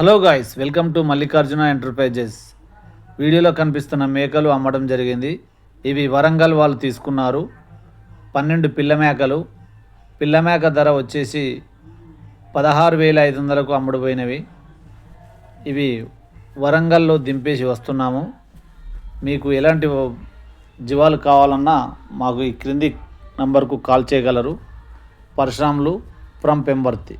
Hello guys welcome to Mallikarjuna Enterprises వీడియోలో కనిపిస్తున్న మేకలు అమ్మడం జరిగింది. ఇవి వరంగల్ వాళ్ళు తీసుకున్నారు. పన్నెండు పిల్ల మేకలు. పిల్ల మేక ధర వచ్చేసి పదహారు వేల ఐదు వందలకు అమ్ముడుపోయినవి. ఇవి వరంగల్లో దింపేసి వస్తున్నాము. మీకు ఎలాంటి జీవాలు కావాలన్నా మాకు ఈ క్రింది నంబర్కు కాల్ చేయగలరు. పరశురాములు ఫ్రమ్ పెంబర్తి